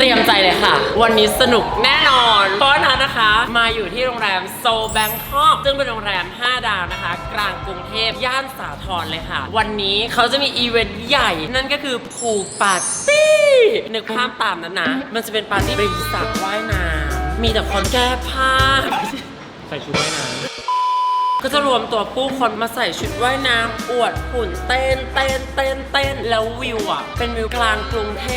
เตรียมใจเลยค่ะ วันนี้สนุกแน่นอน เพราะนั้นนะคะ มาอยู่ที่โรงแรมโซแบงคอกซึ่งเป็นโรงแรม 5 ดาวนะคะ กลางกรุงเทพย่านสาทรเลยค่ะ วันนี้เขาจะมีอีเวนต์ใหญ่ นั่นก็คือพูลปาร์ตี้นึกภาพตามนั้นนะ มันจะเป็นปาร์ตี้ริมสระว่ายน้ำมีแต่คนแก้ผ้า ใส่ชุดว่ายน้ำ ก็จะรวมตัวผู้คนมาใส่ชุดว่ายน้ำอวดหุ่นเต้นเต้นเต้นเต้นแล้ววิวอะ เป็นวิวกลางกรุงเท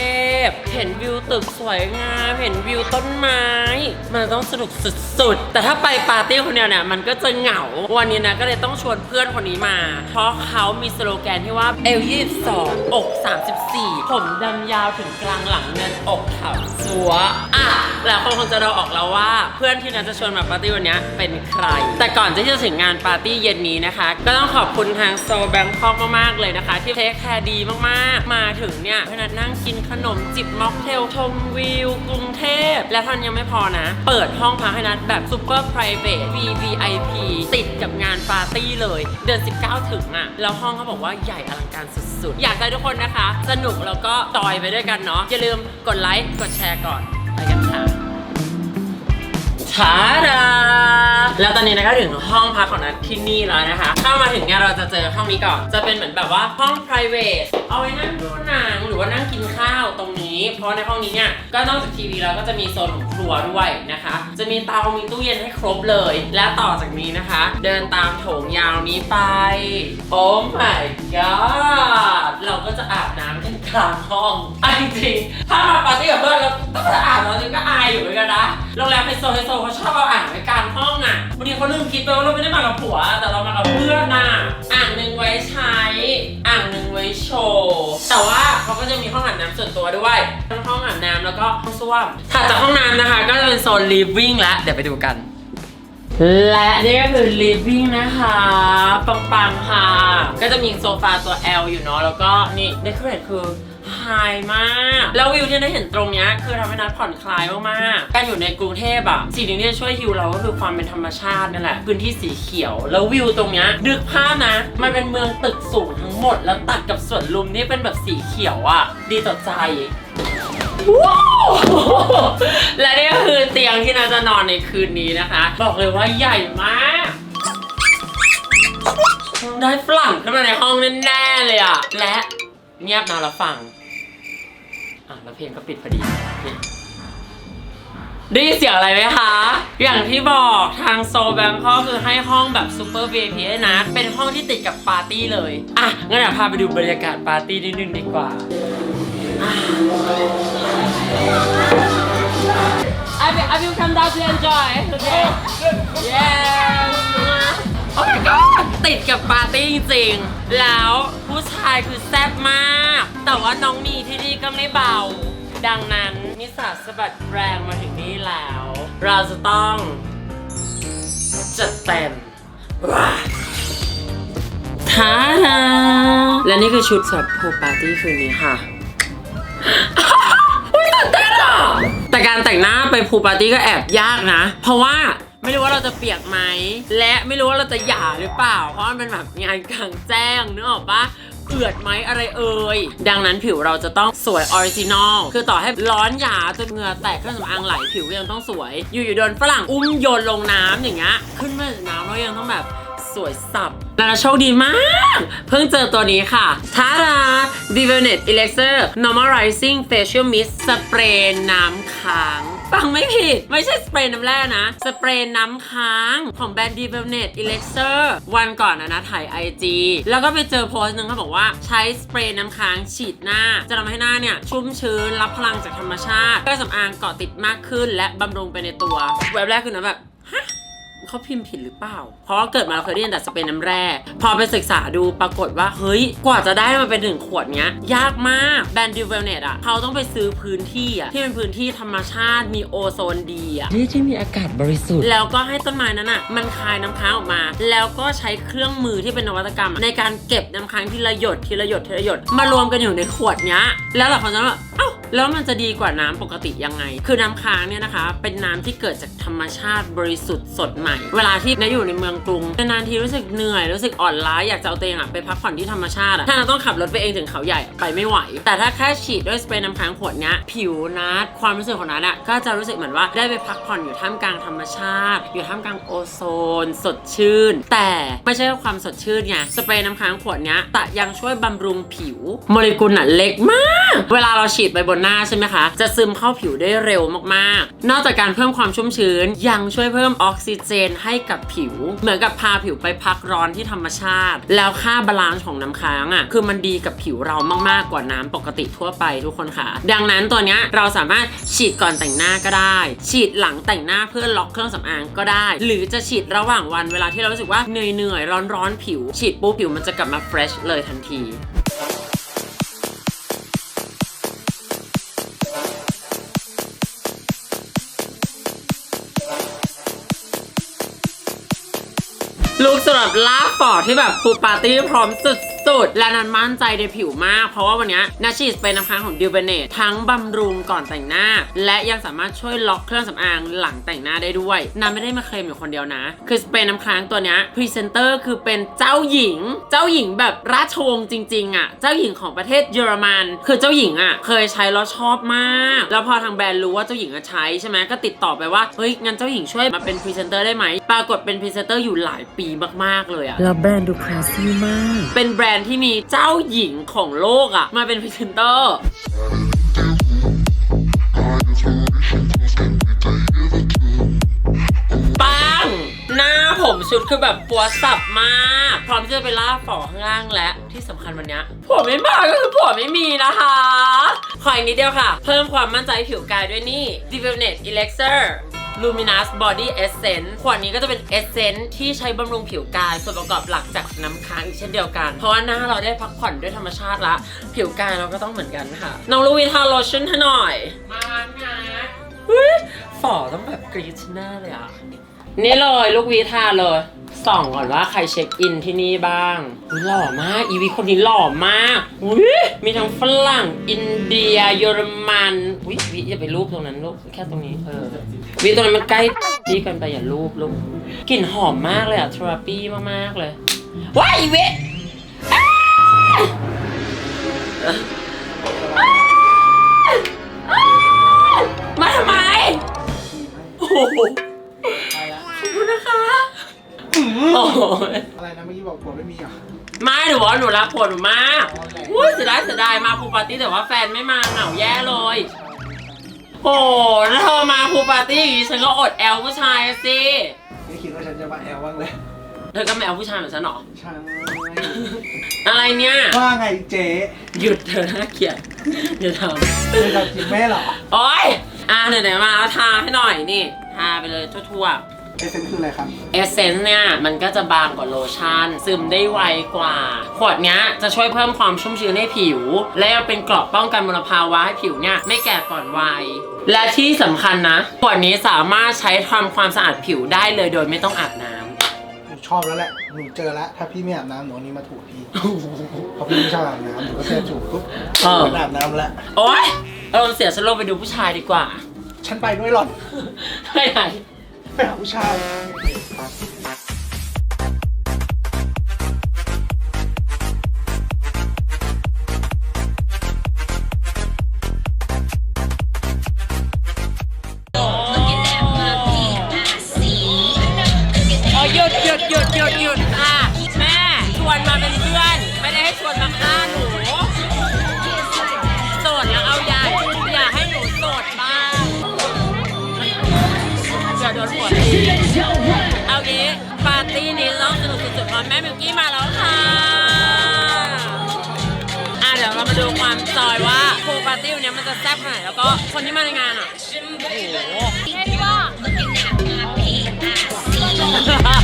พ เห็นวิวตึกสวยงาม เห็นวิวต้นไม้ มันต้องสนุกสุดๆ แต่ถ้าไปปาร์ตี้คนเดียวเนี่ยมันก็จะเหงา วันนี้นะก็เลยต้องชวนเพื่อนคนนี้มา เพราะเขามีสโลแกนที่ว่าเอล22องอก34ผมดำยาวถึงกลางหลังเนินอกขาวสัวอะแล้วคนคงจะเราออกแล้วว่า เพื่อนที่นัดจะชวนมาปาร์ตี้วันนี้เป็นใคร แต่ก่อนที่จะถึงงานปาร์ตี้เย็นนี้นะคะ ก็ต้องขอบคุณทางโซแบงคอกมากๆเลยนะคะ ที่เทคแคร์ดีมากๆ มาถึงเนี่ยพนัดนั่งกินขนมจิบม็อกเทลชมวิวกรุงเทพ และท่านยังไม่พอนะ เปิดห้องพักให้นัดแบบซูเปอร์ไพรเวท VVIP ติดกับงานปาร์ตี้เลย เดือน 19 ถึงอะแล้วห้องเขาบอกว่าใหญ่อลังการสุดๆ อยากให้ทุกคนนะคะ สนุกแล้วก็จอยไปด้วยกันเนาะอย่าลืมกดไลค์กดแชร์ก่อนไปกันค่ะ ชาดาแล้วตอนนี้นะก็ถึงห้องพักของนัทที่นี่แล้วนะคะ เข้ามาถึงเนี่ยเราจะเจอห้องนี้ก่อน จะเป็นเหมือนแบบว่าห้อง private เอาไว้นั่งดูหนังหรือว่านั่งกินข้าวตรงนี้ เพราะในห้องนี้เนี่ยก็นอกจากทีวีแล้วก็จะมีโซนของครัวด้วยนะคะ จะมีเตา มีตู้เย็นให้ครบเลย และต่อจากนี้นะคะ เดินตามโถงยาวนี้ไป โอ้ my god กลางห้องเอะจริงๆถ้ามาปาร์ตี้กับเพื่อนเราต้องจะอาบน้ำจริงก็อายอยู่เหมือนกันนะ โรงแรมไฮโซไฮโซเขาชอบเอาอ่างไว้กลางห้องอะบางทีเขาลืมคิดไปว่าเราไม่ได้มากับผัว แต่เรามากับเพื่อนน่ะอ่างหนึ่งไว้ใช้ อ่างหนึ่งไว้โชว์ แต่ว่าเขาก็จะมีห้องอาบน้ำส่วนตัวด้วย ทั้งห้องอาบน้ำแล้วก็ห้องส้วมถัดจากห้องน้ำนะคะ ก็จะเป็นโซน living แล้วเดี๋ยวไปดูกัน และนี่ก็คือ living นะคะ ปังๆค่ะ ก็จะมีโซฟาตัว L อยู่เนาะ แล้วก็นี่ decorate คือไฮมาก แล้ววิวที่ได้เห็นตรงนี้คือทำให้นัดผ่อนคลายมากๆการอยู่ในกรุงเทพอะสิ่งหนึ่งที่จะช่วยฮิวเราก็คือความเป็นธรรมชาตินั่นแหละ พื้นที่สีเขียว แล้ววิวตรงนี้ยนึกภาพนะ มันเป็นเมืองตึกสูงทั้งหมด แล้วตัดกับสวนลุมที่เป็นแบบสีเขียวอะดีต่อใจ ว้าวและนี่ก็คือเตียงที่นาจะนอนในคืนนี้นะคะ บอกเลยว่าใหญ่มากได้ฝรั่งขึ้นมาในห้องแน่ๆเลยอะ และเงียบนะแล้วฟัง อะแล้วเพลงก็ปิดพอดีได้ยินเสียงอะไรไหมคะ อย่างที่บอกทางโซแบงคอกคือให้ห้องแบบซูเปอร์ VIP ให้นะ เป็นห้องที่ติดกับปาร์ตี้เลย อะงั้นเดี๋ยวพาไปดูบรรยากาศปาร์ตี้นิดนึงดีกว่า I will, I will come down to enjoy. Okay. Yes. Oh my god ติดกับปาร์ตี้จริงๆ แล้วผู้ชายคือแซ่บมาก แต่ว่าน้องมีที่นี่ก็ไม่เบา ดังนั้นนิสาสะบัดแรงมาถึงนี่แล้ว เราจะต้องจัดเต็มว้าท้าและนี่คือชุดสำหรับพูลปาร์ตี้คืนนี้ค่ะ แต่การแต่งหน้าไปพูลปาร์ตี้ก็แอบยากนะ เพราะว่าไม่รู้ว่าเราจะเปียกไหม และไม่รู้ว่าเราจะหย่าหรือเปล่า เพราะมันเป็นแบบงานกลางแจ้งนึกออกปะเอือดไหมอะไรเอ่ย ดังนั้นผิวเราจะต้องสวยออริจินอล คือต่อให้ร้อนหยาจนเหงื่อแตกเครื่องสำอางไหลผิวก็ยังต้องสวย อยู่อยู่ๆโดนฝรั่งอุ้มโยนลงน้ำอย่างเงี้ย ขึ้นมาจากน้ำแล้วยังต้องแบบ สวยสับนานาโชคดีมาก เพิ่งเจอตัวนี้ค่ะทารา d i v e n e t Elixir Normalizing Facial Mist สเปรย์น้ำค้างฟังไม่ผิด ไม่ใช่สเปรย์น้ำแร่นะ สเปรย์น้ำค้างของแบรนด์ d i v e n e t Elixir วันก่อนนะนะ ถ่าย IG แล้วก็ไปเจอโพสต์หนึงเขาบอกว่าใช้สเปรย์น้ำค้างฉีดหน้า จะทำให้หน้าเนี่ย ชุ่มชื้น รับพลังจากธรรมชาติเครื่องสำอางเกาะติดมากขึ้น และบำรุงไปในตัว เว็บแรกคือนะแบบฮะ เขาพิมพ์ผิดหรือเปล่า เพราะว่าเกิดมาเราเคยได้ยินแต่สเปรย์น้ำแร่ พอไปศึกษาดูปรากฏว่า เฮ้ย กว่าจะได้มาเป็นหนึ่งขวดเนี้ย ยากมากแบรนด์ดิวเวลเนตอะ เขาต้องไปซื้อพื้นที่อะ ที่เป็นพื้นที่ธรรมชาติมีโอโซนดีอะำนี่ที่มีอากาศบริสุทธิ์ แล้วก็ให้ต้นไม้นั้นอะ มันคายน้ำค้างออกมา แล้วก็ใช้เครื่องมือที่เป็นนวัตกรรม ในการเก็บน้ำค้างทีละหยดทีละหยดทีละหยดมารวมกันอยู่ในขวดเนี้ย แล้วหลังจากนั้นว่าเอ้าแล้วมันจะดีกว่าน้ำปกติยังไง คือน้ำค้างเนี่ยนะคะ เป็นน้ำที่เกิดจากธรรมชาติบริสุทธิ์สดใหม่ เวลาที่นายอยู่ในเมืองกรุงนานทีรู้สึกเหนื่อยรู้สึกอ่อนล้าอยากจะเอาตัวเองอะไปพักผ่อนที่ธรรมชาติอะถ้าเราต้องขับรถไปเองถึงเขาใหญ่ไปไม่ไหว แต่ถ้าแค่ฉีดด้วยสเปรย์น้ำค้างขวดเนี้ยผิวนัดความรู้สึกของนัดอะก็จะรู้สึกเหมือนว่าได้ไปพักผ่อนอยู่ท่ามกลางธรรมชาติ อยู่ท่ามกลางโอโซน สดชื่น แต่ไม่ใช่แค่ความสดชื่นไงสเปรย์น้ำค้างขวดเนี้ยแต่ยังช่วยบำรุงผิว โมเลกุลน่ะเล็กมาก เวลาเราฉีดไปบนหน้าใช่ไหมคะ จะซึมเข้าผิวได้เร็วมากๆ นอกจากการเพิ่มความชุ่มชื้น ยังช่วยเพิ่มออกซิเจนให้กับผิว เหมือนกับพาผิวไปพักร้อนที่ธรรมชาติ แล้วค่าบาลานซ์ของน้ำค้างอะคือมันดีกับผิวเรามากๆกว่าน้ำปกติทั่วไปทุกคนค่ะ ดังนั้นตัวเนี้ยเราสามารถฉีดก่อนแต่งหน้าก็ได้ ฉีดหลังแต่งหน้าเพื่อล็อกเครื่องสำอางก็ได้ หรือจะฉีดระหว่างวันเวลาที่เรารู้สึกว่าเหนื่อยๆร้อนๆผิว ฉีดปุ๊บผิวมันจะกลับมาเฟรชเลยทันที ลุคสำหรับลาฟอที่แบบฟูลปาร์ตี้พร้อมสุด ๆและนันมั่นใจในผิวมาก เพราะว่าวันนี้นาชีสเป็นน้ำค้างของดิวเบเนตทั้งบำรุงก่อนแต่งหน้า และยังสามารถช่วยล็อกเครื่องสำอางหลังแต่งหน้าได้ด้วยนันไม่ได้มาเคลมอยู่คนเดียวนะ คือสเปรย์น้ำค้างตัวเนี้ยพรีเซนเตอร์คือเป็นเจ้าหญิง เจ้าหญิงแบบราชวงศ์จริงๆอะเจ้าหญิงของประเทศเยอรมัน คือเจ้าหญิงอะเคยใช้แล้วชอบมาก แล้วพอทางแบรนด์รู้ว่าเจ้าหญิงอะใช้ใช่ไหมก็ติดต่อไปว่าเฮ้ยงั้นเจ้าหญิงช่วยมาเป็นพรีเซนเตอร์ได้ไหมปรากฏเป็นพรีเซนเตอร์อยู่หลายปีมากๆเลยอะแล้วแบรนด์ดูคลาสซี่มากเป็นแบรนด์ที่มีเจ้าหญิงของโลกอะมาเป็นพรีเซนเตอร์ปังหน้าผมชุดคือแบบปัวสับมาก พร้อมที่จะไปล่าฝอข้างล่างและที่สำคัญวันนี้ยผมไม่มาก็คือผมไม่มีนะคะขออีกนิดเดียวค่ะ เพิ่มความมั่นใจผิวกายด้วยนี่ d e v e l n e t Elixir Luminous Body Essence ขวดนี้ก็จะเป็น Essence ที่ใช้บำรุงผิวกาย ส่วนประกอบหลักจากน้ำค้างอีกเช่นเดียวกัน เพราะว่าหน้าเราได้พักผ่อนด้วยธรรมชาติละ ผิวกายเราก็ต้องเหมือนกันค่ะ น้องลูวีทาโลชั่นให้หน่อย มานะอุ๊ยฝ่อต้องแบบกรีดที่หน้าเลยอะ นี่เลยลูกวีทาเลย ส่องก่อนว่าใครเช็คอินที่นี่บ้างหล่อมาก อีวีคนนี้หล่อมากอุ๊ยมีทั้งฝรั่ง อินเดีย เยอรมันอุ๊ยวิอย่าไปรูปตรงนั้นลูก แค่ตรงนี้ เออ วิตรงนั้นมันใกล้ดีกันไปอย่ารูปลูกกลิ่นหอมมากเลยอะทราปี้มากๆเลย ว้ายอีวิอ้ายอ้ายอ้ายมาทำไม โอ้โหขอบคุณนะคะโอ้ยอะไรนะเมื่อกี้บอกผัวไม่มีเหรอะไม่หนูว่าหนูรักผัวหนูมากอุ้ยเสียดายเสียดายมาพูลปาร์ตี้แต่ว่าแฟนไม่มาเหงาแย่เลย โอ้แล้วเธอมาพูลปาร์ตี้อย่างงี้ฉันก็อดแอลผู้ชายอะสิ ไม่คิดว่าฉันจะมาแอลบ้างเลยเธอก็ไม่เอาผู้ชายเหมือนฉันหรอ ใช่อะไรเนี่ย ว่าไงเจ๊หยุดเธอน่าเกลียดอย่าทเธอจะกินแม่เหรอำโอ๊ย อะไหนๆมาเอาทาให้หน่อยนี่ ทาไปเลยทั่วๆ เอเซนคืออะไรครับ เอเซนส์เนี่ยมันก็จะบางกว่าโลชั่น ซึมได้ไวกว่า ขวดเนี้ยจะช่วยเพิ่มความชุ่มชื้นให้ผิว และยังเป็นเกราะป้องกันมลภาวะให้ผิวเนี่ยไม่แก่ก่อนวัย และที่สำคัญนะ ขวดนี้สามารถใช้ทำความสะอาดผิวได้เลยโดยไม่ต้องอาบน้ำ หนูชอบแล้วแหละ หนูเจอแล้ว ถ้าพี่ไม่อาบน้ำหนูเอานี้มาถูพี่ เพราะพี่ไม่ชอบอาบน้ำหนูก็แค่ถูปุ๊บเออ หนูอาบน้ำแล้ว โอ๊ยเราเสียฉันลงไปดูผู้ชายดีกว่า ฉันไปด้วยหรอนไปไหน ไปหาผู้ชาย เอางี้ปาร์ตี้นี้ต้องสนุกสุดๆเพราะแม่มิวกี้มาแล้วค่ะอะเดี๋ยวเรามาดูความจอยว่าพูปาร์ตี้วันนี้มันจะแซ่บขนาดไหนแล้วก็คนที่มาในงานอะโอ้โหทุก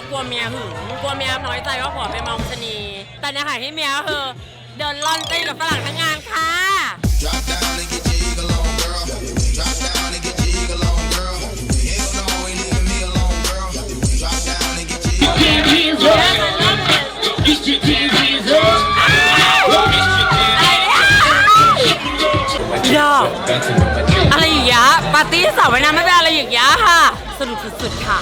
กล้าเดินไปไหนเพรากลัวเมียหึงกลัวเมียน้อยใจว่าผัวไปมองชะนีแต่ในขณะที่เมียก็คือเดินล่อนเต้นกับฝรั่งทั้งงานค่ะดอกอะไรอย่างเงี้ยปาร์ตี้สาวว่ายน้ำไม่เป็นอะไรอย่างเงี้ยค่ะ สนุกสุดๆค่ะ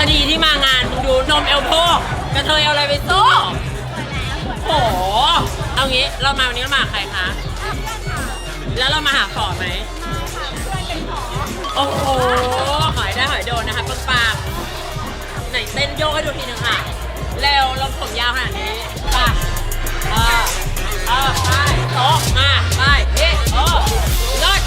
คดีที่มางานมึงดูนมเอลโพกกระเทยเอาอะไรไปสู้โอ้โห เอางี้เรามาวันนี้เรามากับใครคะ แล้วเรามาหาขอไหม โอ้โห หอยได้หอยโดนนะคะปังปังๆไหนเต้นโยกให้ดูทีนึงค่ะ เร็วเราผมยาวขนาดนี้ไป่ะเออเออไปโต๊ะมา ไปเฮ้เออเลิศ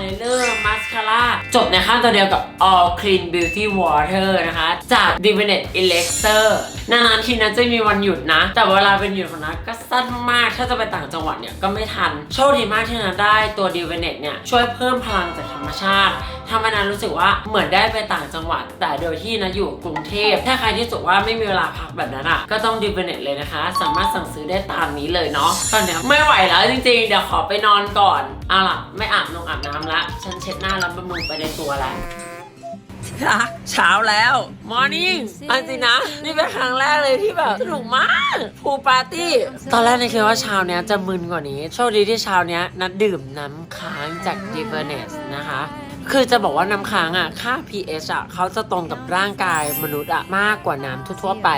ายไลเนอร์มาส คาร่า จบในขั้นตอนเดียวกับ All Clean Beauty Water นะคะ จาก d i v i n e t Elixir นานๆทีนะจะมีวันหยุดนะ แต่เวลาเป็นหยุดของนัทก็สั้นมาก ถ้าจะไปต่างจังหวัดเนี่ยก็ไม่ทัน โชคดีมากที่นัทได้ตัว d i v i n e t เนี่ย ช่วยเพิ่มพลังจากธรรมชาติทำให้นัทรู้สึกว่าเหมือนได้ไปต่างจังหวัด แต่โดยที่นัทอยู่กรุงเทพ ถ้าใครที่สึกว่าไม่มีเวลาพักแบบนั้นอะ ก็ต้อง d i v i n e t เลยนะคะ สามารถสั่งซื้อได้ตามนี้เลยเนาะตอนนี้ไม่ไหวแล้วจริงๆ เดี๋ยวขอไปนอนก่อนเอาล่ะ ไม่อาบนงอาบน้ำละ ฉันเช็ดหน้าแล้วบำรุงไปในตัวแล้วเช้าแล้ว มอร์นิ่งอันจริงนะ นี่เป็นครั้งแรกเลยที่แบบสนุกมากพูปาร์ตี้ ตอนแรกนี่คิดว่าเช้าเนี้ยจะมึนกว่านี้ โชคดีที่เช้าเนี้ยนัดดื่มน้ำค้างจาก d i v e r n e s นะคะคือจะบอกว่าน้ำค้างอะ ค่า pH อะเขาจะตรงกับร่างกายมนุษย์อะมากกว่าน้ำทั่วๆไป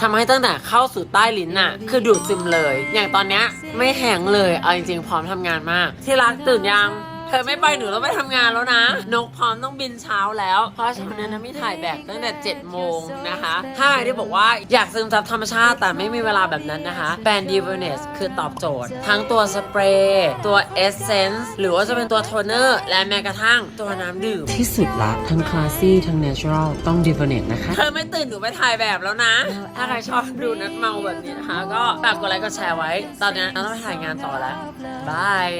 ทำให้ตั้งแต่เข้าสู่ใต้ลิ้นอะ คือดูดซึมเลย อย่างตอนเนี้ยไม่แห้งเลย เอาจริงๆพร้อมทำงานมาก ที่รักตื่นยังเธอไม่ไปหนูต้องไปทำงานแล้วนะ นกพร้อมต้องบินเช้าแล้ว เพราะเช้านี้นะมีถ่ายแบบตั้งแต่7โมงนะคะถ้าใครที่บอกว่าอยากซึมซับธรรมชาติแต่ไม่มีเวลาแบบนั้นนะคะแบรนด์ d i v e r n e s คือตอบโจทย์ ทั้งตัวสเปรย์ตัวเอสเซนส์หรือว่าจะเป็นตัวโทนเนอร์ และแม้กระทั่งตัวน้ำดื่ม ที่สุดละทั้งคลาสซี่ทั้งเนเชอรัลต้องดิฟเฟอเนตนะคะ เธอไม่ตื่นหนูไปถ่ายแบบแล้วนะ ถ้าใครชอบดูนัดเมาแบบนี้นะคะ ก็ฝากกดไลค์กดแชร์ไว้ ตอนนี้เราต้องไปถ่ายงานต่อแล้วบาย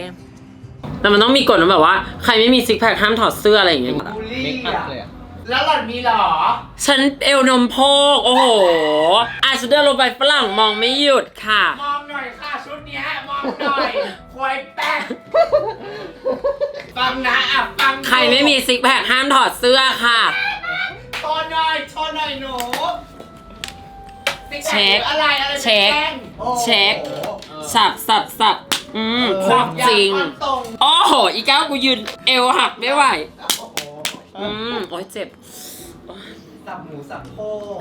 แต่มันต้องมีกฎนะแบบว่า ใครไม่มีซิกแพคห้ามถอดเสื้ออะไรอย่างเงี้ย บูลลี่อะแล้วหล่อนมีเหรอ ฉันเอวนมโพก โอ้โหอาจจะเดินลงไปฝรั่งมองไม่หยุดค่ะ มองหน่อยค่ะชุดเนี้ยมองหน่อยควายแป๊กฟังนะอะฟังใครไม่มีซิกแพคห้ามถอดเสื้อค่ะ โชว์หน่อยโชว์หน่อยหนูเช็ค อะไรอะไรเช็คแป้งโอ้โหเช็ค สับสับสับ อืมโคตรจริง อยากความตรงโอ้โห อีก้าวกูยืนเอวหักไม่ไหว โอ้โหอืม โอ้ยเจ็บ สับหมูสับโพก